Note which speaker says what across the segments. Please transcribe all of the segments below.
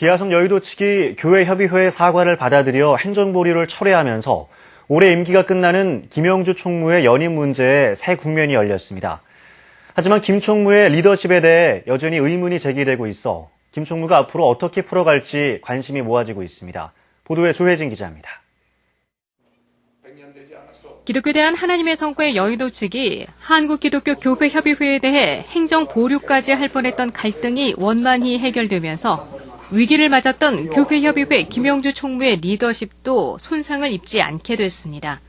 Speaker 1: 기아성 여의도 측이 교회협의회의 사과를 받아들여 행정보류를 철회하면서 올해 임기가 끝나는 김영주 총무의 연임 문제에 새 국면이 열렸습니다. 하지만 김 총무의 리더십에 대해 여전히 의문이 제기되고 있어 김 총무가 앞으로 어떻게 풀어갈지 관심이 모아지고 있습니다. 보도에 조혜진 기자입니다.
Speaker 2: 기독교대한 하나님의 성과의 여의도 측이 한국기독교 교회협의회에 대해 행정 보류까지 할 뻔했던 갈등이 원만히 해결되면서 위기를 맞았던 교회협의회 김영주 총무의 리더십도 손상을 입지 않게 됐습니다.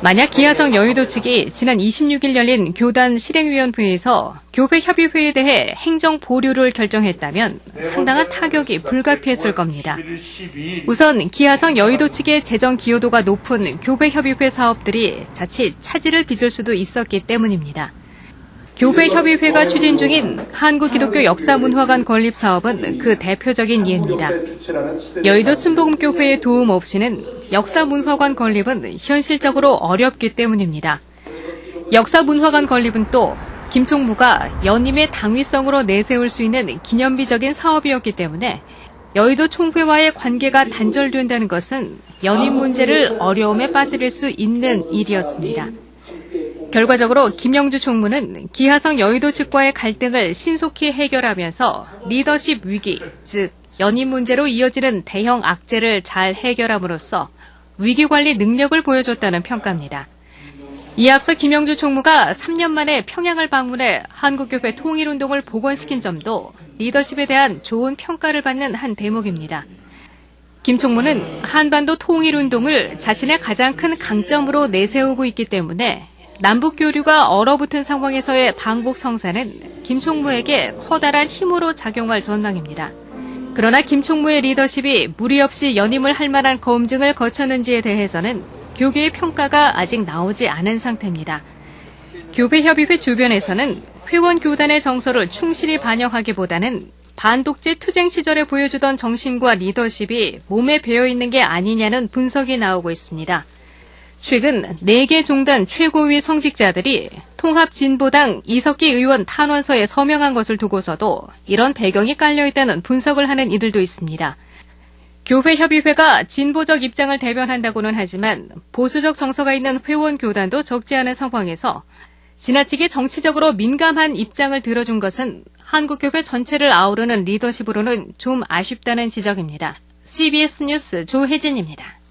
Speaker 2: 만약 기아성 여의도 측이 지난 26일 열린 교단 실행위원회에서 교회협의회에 대해 행정 보류를 결정했다면 상당한 타격이 불가피했을 겁니다. 우선 기아성 여의도 측의 재정 기여도가 높은 교회협의회 사업들이 자칫 차질을 빚을 수도 있었기 때문입니다. 교회협의회가 추진 중인 한국기독교 역사문화관 건립 사업은 그 대표적인 예입니다. 여의도 순복음교회의 도움 없이는 역사문화관 건립은 현실적으로 어렵기 때문입니다. 역사문화관 건립은 또 김총무가 연임의 당위성으로 내세울 수 있는 기념비적인 사업이었기 때문에 여의도 총회와의 관계가 단절된다는 것은 연임 문제를 어려움에 빠뜨릴 수 있는 일이었습니다. 결과적으로 김영주 총무는 기하성 여의도 측과의 갈등을 신속히 해결하면서 리더십 위기, 즉 연임 문제로 이어지는 대형 악재를 잘 해결함으로써 위기 관리 능력을 보여줬다는 평가입니다. 이에 앞서 김영주 총무가 3년 만에 평양을 방문해 한국교회 통일운동을 복원시킨 점도 리더십에 대한 좋은 평가를 받는 한 대목입니다. 김 총무는 한반도 통일운동을 자신의 가장 큰 강점으로 내세우고 있기 때문에 남북 교류가 얼어붙은 상황에서의 방북 성사는 김 총무에게 커다란 힘으로 작용할 전망입니다. 그러나 김 총무의 리더십이 무리 없이 연임을 할 만한 검증을 거쳤는지에 대해서는 교계의 평가가 아직 나오지 않은 상태입니다. 교배협의회 주변에서는 회원 교단의 정서를 충실히 반영하기보다는 반독재 투쟁 시절에 보여주던 정신과 리더십이 몸에 배어 있는 게 아니냐는 분석이 나오고 있습니다. 최근 4개 종단 최고위 성직자들이 통합진보당 이석기 의원 탄원서에 서명한 것을 두고서도 이런 배경이 깔려있다는 분석을 하는 이들도 있습니다. 교회협의회가 진보적 입장을 대변한다고는 하지만 보수적 정서가 있는 회원 교단도 적지 않은 상황에서 지나치게 정치적으로 민감한 입장을 들어준 것은 한국교회 전체를 아우르는 리더십으로는 좀 아쉽다는 지적입니다. CBS 뉴스 조혜진입니다.